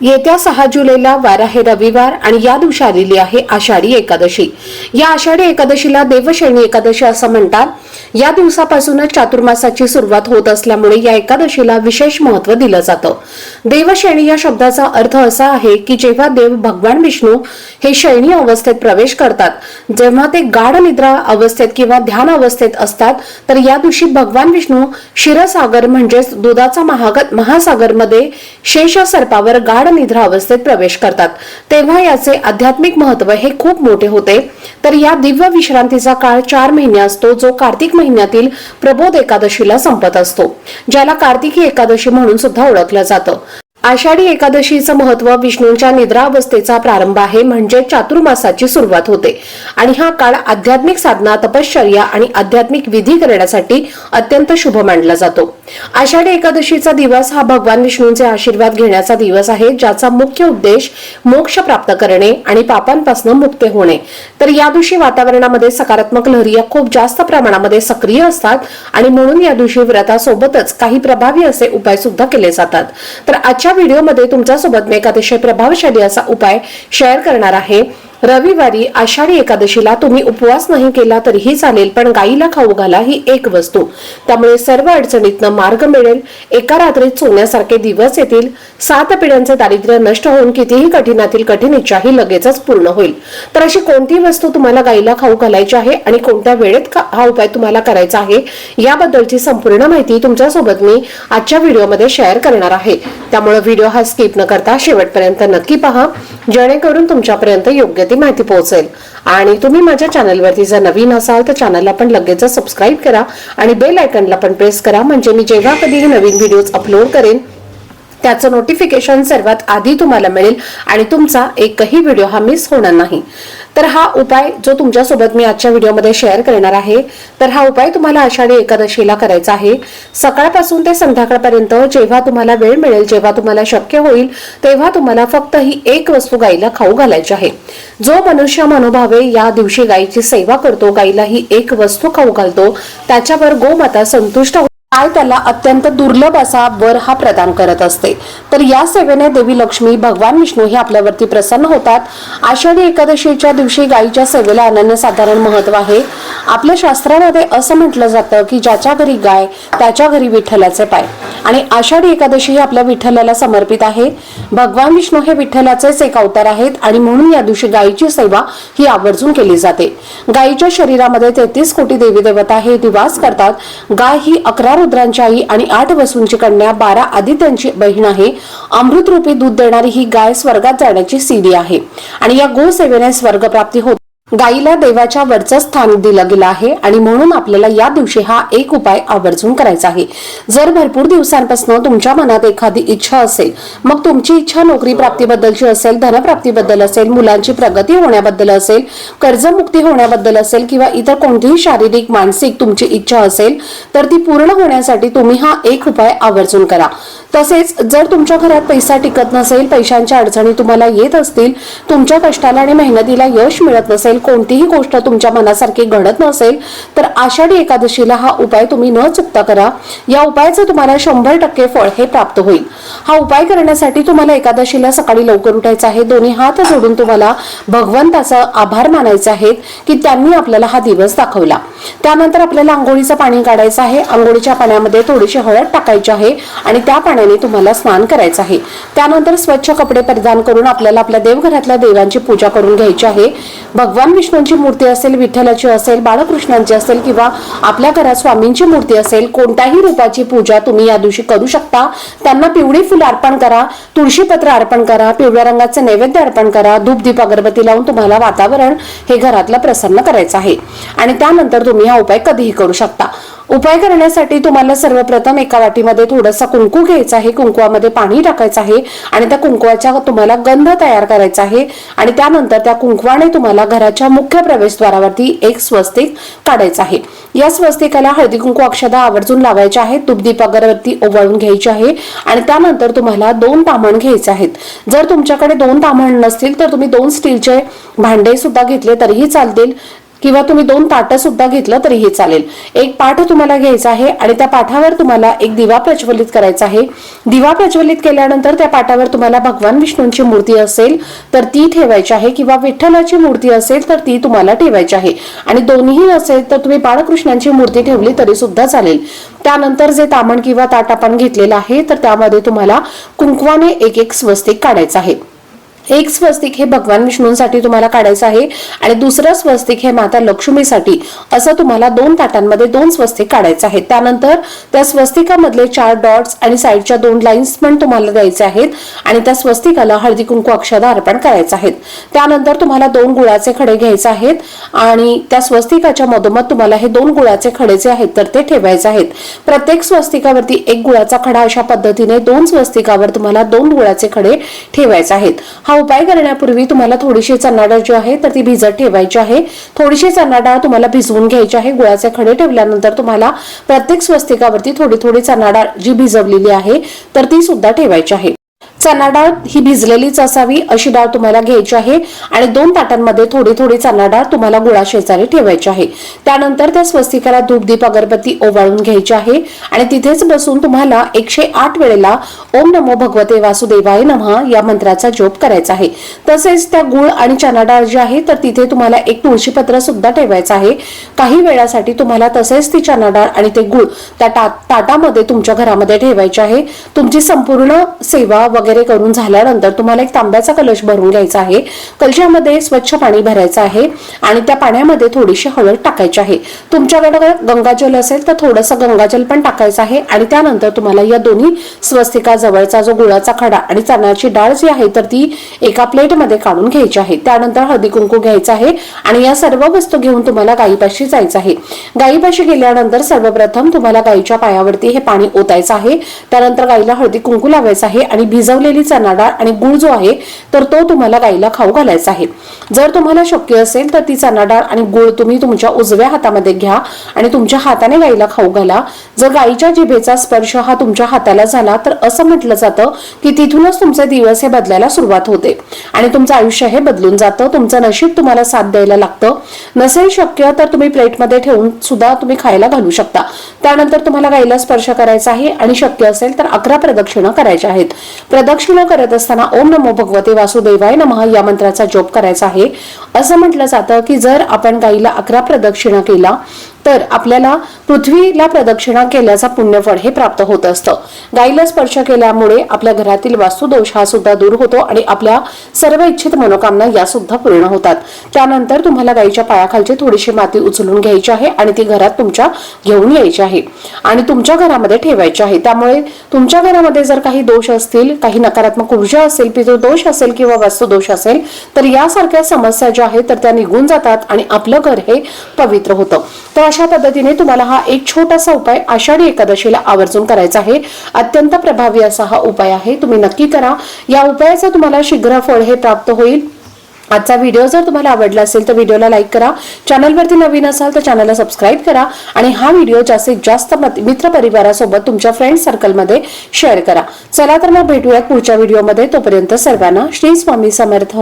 येत्या सहा जुलैला वार आहे रविवार आणि या दिवशी आलेली आहे आषाढी एकादशी. या आषाढी एकादशीला देवशैनी एकादशी असं म्हणतात. या दिवसापासूनच चातुर्मासाची सुरुवात होत असल्यामुळे या एकादशीला विशेष महत्त्व दिलं जातं. देवशैनी या शब्दाचा अर्थ असा आहे की जेव्हा देव भगवान विष्णू हे शैनी अवस्थेत प्रवेश करतात जेव्हा ते गाढ निद्रा अवस्थेत किंवा ध्यान अवस्थेत असतात तर या दिवशी भगवान विष्णू क्षीरसागर म्हणजेच दुधाचा महाग महासागरमध्ये शेष सर्पावर गाढ निद्रा अवस्थेत प्रवेश करतात. तेव्हा याचे आध्यात्मिक महत्त्व हे खूप मोठे होते. तर या दिव्य विश्रांतीचा काळ चार महिने असतो जो कार्तिक महिन्यातील प्रबोध एकादशीला संपत असतो ज्याला कार्तिकी एकादशी म्हणून सुद्धा ओळखलं जातं. आषाढी एकादशीचं महत्त्व विष्णूंच्या निद्रा अवस्थेचा प्रारंभ आहे म्हणजे चातुर्मासाची सुरुवात होते. आणि हा काळ आध्यात्मिक साधना तपश्चर्या आणि आध्यात्मिक विधी करण्यासाठी अत्यंत शुभ मानला जातो. आषाढी एकादशीचा दिवस हा भगवान विष्णूंचे आशीर्वाद घेण्याचा दिवस आहे ज्याचा मुख्य उद्देश मोक्ष प्राप्त करणे आणि पापांपासून मुक्त होणे. तर या दिवशी वातावरणामध्ये सकारात्मक लहरिया खूप जास्त प्रमाणामध्ये सक्रिय असतात आणि म्हणून या दिवशी व्रतासोबतच काही प्रभावी असे उपाय सुद्धा केले जातात. तर आजच्या व्हिडिओमध्ये तुमच्यासोबत मी एक अतिशय प्रभावशाली असा उपाय शेअर करणार आहे. रविवारी आषाढी एकादशीला तुम्ही उपवास नाही केला तरीही चालेल पण गाईला खाऊ घाला ही एक वस्तू. त्यामुळे सर्व अडचणीतनं मार्ग मिळेल. एका रात्रीत सोन्यासारखे दिवस येतील. सात पिढ्यांचे दारिद्र्य नष्ट होऊन कितीही कठीणातील कठीण इच्छाही लगेचच पूर्ण होईल. तर अशी कोणती वस्तू तुम्हाला गाईला खाऊ घालायची आहे आणि कोणत्या वेळेत हा उपाय तुम्हाला करायचा आहे याबद्दलची संपूर्ण माहिती तुमच्यासोबत मी आजच्या व्हिडिओमध्ये शेअर करणार आहे. त्यामुळे व्हिडिओ हा स्किप न करता शेवटपर्यंत नक्की पहा. जेणेकरून तुमच्यापर्यंत योग्य ती माहिती पोहोचेल. आणि तुम्ही माझ्या चॅनलवरती जर नवीन असाल तर चॅनलला पण लगेच सबस्क्राईब करा आणि बेल आयकनला पण प्रेस करा. म्हणजे मी जेव्हा कधीही नवीन व्हिडिओज अपलोड करेन त्याचं नोटिफिकेशन सर्वात आधी तुम्हाला मिळेल आणि तुमचा एकही व्हिडिओ हा मिस होणार नाही. तर हा उपाय जो तुमच्यासोबत मी आजच्या व्हिडिओमध्ये शेअर करणार आहे तर हा उपाय तुम्हाला आषाढी एकादशीला करायचा आहे. सकाळपासून ते संध्याकाळपर्यंत जेव्हा तुम्हाला वेळ मिळेल जेव्हा तुम्हाला शक्य होईल तेव्हा तुम्हाला फक्त ही एक वस्तू गाईला खाऊ घालायची आहे. जो मनुष्य मनोभावे या दिवशी गायीची सेवा करतो गाईला ही एक वस्तू खाऊ घालतो त्याच्यावर गोमाता संतुष्ट हो- काय त्याला अत्यंत दुर्लभ असा वर हा प्रदान करत असते. तर या सेवेने देवी लक्ष्मी भगवान विष्णू हे आपल्यावरती प्रसन्न होतात. आषाढी एकादशीच्या दिवशी गायीच्या सेवेला अनन्यसाधारण महत्त्व आहे. आपल्या शास्त्रामध्ये असं म्हटलं जातं की ज्याच्या घरी गाय त्याच्या घरी विठ्ठलाचे पाय. आणि आषाढी एकादशी ही आपल्या विठ्ठलाला समर्पित आहे. भगवान विष्णू हे विठ्ठलाचेच एक अवतार आहेत आणि म्हणून या दिवशी गायीची सेवा ही आवर्जून केली जाते. गायीच्या शरीरामध्ये तेहतीस कोटी देवी देवता हे निवास करतात. गाय ही अकरा रुद्रांची आई आणि आठ वसूंची कन्या बारा आदित्यांची बहीण आहे. अमृतरूपी दूध देणारी ही गाय स्वर्गात जाण्याची सीडी आहे. आणि या गोसेवेने स्वर्गप्राप्ती होते गाईला देवाच्या वरचं स्थान दिलं गेलं आहे आणि म्हणून आपल्याला या दिवशी हा एक उपाय आवर्जून करायचा आहे. जर भरपूर दिवसांपासून तुमच्या मनात एखादी इच्छा असेल मग तुमची इच्छा नोकरी प्राप्तीबद्दलची असेल धनप्राप्तीबद्दल असेल मुलांची प्रगती होण्याबद्दल असेल कर्जमुक्ती होण्याबद्दल असेल किंवा इतर कोणतीही शारीरिक मानसिक तुमची इच्छा असेल तर ती पूर्ण होण्यासाठी तुम्ही हा एक उपाय आवर्जून करा. तसेच जर तुमच्या घरात पैसा टिकत नसेल पैशांच्या अडचणी तुम्हाला येत असतील तुमच्या कष्टाला आणि मेहनतीला यश मिळत नसेल कोणतीही गोष्ट तुमच्या मनासारखी घडत नसेल तर आषाढी एकादशीला हा उपाय तुम्ही न चुकता करा. या उपायाचं तुम्हाला शंभर टक्के फळ हे प्राप्त होईल. हा उपाय करण्यासाठी तुम्हाला एकादशीला सकाळी लवकर उठायचं आहे. दोन्ही हात जोडून तुम्हाला भगवंताचा आभार मानायचे आहेत की त्यांनी आपल्याला हा दिवस दाखवला. त्यानंतर आपल्याला आंघोळीचं पाणी काढायचं आहे. आंघोळीच्या पाण्यामध्ये थोडीशी हळद टाकायची आहे आणि त्या पाण्याने तुम्हाला स्नान करायचं आहे. त्यानंतर स्वच्छ कपडे परिधान करून आपल्याला आपल्या देवघरातल्या देवांची पूजा करून घ्यायची आहे. भगवान विष्णूंची मूर्ती असेल विठ्ठलाची असेल बाळकृष्णांची असेल किंवा आपल्या घरात स्वामींची मूर्ती असेल कोणत्याही रूपाची पूजा तुम्ही या दिवशी करू शकता. त्यांना पिवळी फुलं अर्पण करा तुळशीपत्र अर्पण करा पिवळ्या रंगाचे नैवेद्य अर्पण करा धूप दीप अगरबत्ती लावून तुम्हाला वातावरण हे घरातलं प्रसन्न करायचं आहे. आणि त्यानंतर तुम्ही हा उपाय कधीही करू शकता. उपाय करण्यासाठी तुम्हाला सर्वप्रथम एका वाटीमध्ये थोडासा कुंकू घ्यायचा आहे. कुंकुवामध्ये पाणी टाकायचं आहे आणि त्या कुंकुवाच्या तुम्हाला गंध तयार करायचा आहे आणि त्यानंतर त्या कुंकवाने तुम्हाला घराच्या मुख्य प्रवेशद्वारावरती एक स्वस्तिक काढायचं आहे. या स्वस्तिकाला हळदी कुंकू अक्षदा आवर्जून लावायच्या आहेत. दुबदीप अगरवरती ओवाळून घ्यायची आहे आणि त्यानंतर तुम्हाला दोन तामण घ्यायचे आहेत. जर तुमच्याकडे दोन तामण नसतील तर तुम्ही दोन स्टीलचे भांडे सुद्धा घेतले तरीही चालतील. किंवा तुम्ही दोन ताटं सुद्धा घेतलं तरीही चालेल. एक पाठ तुम्हाला घ्यायचा आहे आणि त्या पाठावर तुम्हाला एक दिवा प्रज्वलित करायचा आहे. दिवा प्रज्वलित केल्यानंतर त्या पाठावर तुम्हाला भगवान विष्णूंची मूर्ती असेल तर ती ठेवायची आहे. किंवा विठ्ठलाची मूर्ती असेल तर ती तुम्हाला ठेवायची आहे. आणि दोन्ही असेल तर तुम्ही बाळकृष्णांची मूर्ती ठेवली तरी सुद्धा चालेल. त्यानंतर जे तामण किंवा ताट आपण घेतलेलं आहे तर त्यामध्ये तुम्हाला कुंकवाने एक एक स्वस्तिक काढायचं आहे. एक स्वस्तिक हे भगवान विष्णूंसाठी तुम्हाला काढायचं आहे आणि दुसरं स्वस्तिक हे माता लक्ष्मीसाठी. असं तुम्हाला दोन ताटांमध्ये दोन स्वस्तिक काढायचं आहेत त्यानंतर त्या स्वस्तिकामधले चार डॉट्स आणि साईडच्या दोन लाईन्स पण तुम्हाला द्यायचे आहेत आणि त्या स्वस्तिकाला हळदी कुंकू अक्षदा अर्पण करायचं आहेत. त्यानंतर तुम्हाला दोन गुळाचे खडे घ्यायचे आहेत आणि त्या स्वस्तिकाच्या मधोमध तुम्हाला हे दोन गुळाचे खडे जे आहेत तर ते ठेवायचे आहेत. प्रत्येक स्वस्तिकावरती एक गुळाचा खडा अशा पद्धतीने दोन स्वस्तिकावर तुम्हाला दोन गुळाचे खडे ठेवायचे आहेत. हा उपाय करण्यापूर्वी तुम्हाला थोडीशी चन्नाडा जी आहे तर ती भिजत ठेवायची आहे. थोडीशी चणा डाळ तुम्हाला भिजवून घ्यायची आहे. गुळाचे खडे ठेवल्यानंतर तुम्हाला प्रत्येक स्वस्तिकावरती थोडी थोडी चन्नाडा डाळ जी भिजवलेली आहे तर ती सुद्धा ठेवायची आहे. चणा डाळ ही भिजलेलीच असावी अशी डाळ तुम्हाला घ्यायची आहे. आणि दोन ताटांमध्ये थोडी थोडी चणा डाळ तुम्हाला गुळा शेजारी ठेवायची आहे. त्यानंतर त्या स्वस्तिकाला धूपदीप अगरबत्ती ओवाळून घ्यायची आहे. आणि तिथेच बसून तुम्हाला एकशे आठ वेळेला ओम नमो भगवते वासुदेवाय नमः या मंत्राचा जोप करायचा आहे. तसेच त्या गुळ आणि चणा डाळ जी आहे तर तिथे तुम्हाला एक तुळशीपत्र सुद्धा ठेवायचं आहे. काही वेळासाठी तुम्हाला तसेच ती चणा डाळ आणि ते गुळ त्या ताटामध्ये तुमच्या घरामध्ये ठेवायचे आहे. तुमची संपूर्ण सेवा वगैरे करून झाल्यानंतर तुम्हाला एक तांब्याचा कलश भरून घ्यायचा आहे. कलशामध्ये स्वच्छ पाणी भरायचं आहे आणि त्या पाण्यामध्ये थोडीशी हळद टाकायची आहे. तुमच्याकडे गंगाजल असेल तर थोडंसं गंगाजल पण टाकायचं आहे आणि त्यानंतर तुम्हाला या दोन्ही स्वस्तिका जवळचा जो गुळाचा खडा आणि चण्याची डाळ जी आहे तर ती एका प्लेटमध्ये काढून घ्यायची आहे. त्यानंतर हळदी कुंकू घ्यायचं आहे आणि या सर्व वस्तू घेऊन तुम्हाला गायीपाशी जायचं आहे. गायीपाशी गेल्यानंतर सर्वप्रथम तुम्हाला गायीच्या पायावरती हे पाणी ओतायचं आहे. त्यानंतर गायीला हळदी कुंकू लावायचं आहे आणि भिजवलेली चणा डाळ आणि गुळ जो आहे तर तो तुम्हाला गायीला खाऊ घालायचा आहे. जर तुम्हाला शक्य असेल तर ती चणा डाळ आणि गुळ तुम्ही तुमच्या उजव्या हातामध्ये घ्या आणि तुमच्या हाताने गाईला खाऊ घाला. जर गाईच्या जिभेचा स्पर्श हा तुमच्या हाताला झाला तर असं म्हटलं जातं की तिथूनच तुमचे दिवस हे बदलायला सुरुवात होते. आणि तुमचं आयुष्य हे बदलून जातं. तुमचं नशीब तुम्हाला साथ द्यायला लागतं. नसेल शक्य तर तुम्ही प्लेटमध्ये ठेवून सुद्धा तुम्ही खायला घालू शकता. त्यानंतर तुम्हाला गायीला स्पर्श करायचा आहे आणि शक्य असेल तर अकरा प्रदक्षिणा करायच्या आहेत. प्रदक्षिणा करत असताना ओम नमो भगवते वासुदेवाय नमः या मंत्राचा जोप करायचा आहे. असं म्हटलं जातं की जर आपण गायीला अकरा प्रदक्षिणा केला तर आपल्याला पृथ्वीला प्रदक्षिणा केल्याचा पुण्यफळ हे प्राप्त होत असतं. गायीला स्पर्श केल्यामुळे आपल्या घरातील वास्तुदोष हा सुद्धा दूर होतो आणि आपल्या सर्व इच्छित मनोकामना या सुद्धा पूर्ण होतात. त्यानंतर तुम्हाला गायीच्या पायाखालची थोडीशी माती उचलून घ्यायची आहे आणि ती घरात तुमच्या घेऊन यायची आहे आणि तुमच्या घरामध्ये ठेवायची आहे. त्यामुळे तुमच्या घरामध्ये जर काही दोष असतील काही नकारात्मक ऊर्जा असेल पितृदोष असेल किंवा वास्तुदोष असेल तर यासारख्या समस्या ज्या आहेत तर त्या निघून जातात आणि आपलं घर हे पवित्र होतं. तर अशा पद्धतीने तुम्हाला हा एक छोटासा उपाय आषाढी एकादशीला आवर्जून करायचा आहे. अत्यंत प्रभावी असा हा उपाय आहे. तुम्ही नक्की करा. या उपायाचं तुम्हाला शीघ्र फळ हे प्राप्त होईल. आजचा व्हिडिओ जर तुम्हाला आवडला असेल तर व्हिडिओला लाईक करा. चॅनलवरती नवीन असाल तर चॅनलला सबस्क्राईब करा आणि हा व्हिडिओ जास्तीत जास्त मत- मित्र परिवारासोबत तुमच्या फ्रेंड सर्कलमध्ये शेअर करा. चला तर मग भेटूयात पुढच्या व्हिडिओमध्ये. तोपर्यंत सर्वांना श्री स्वामी समर्थ.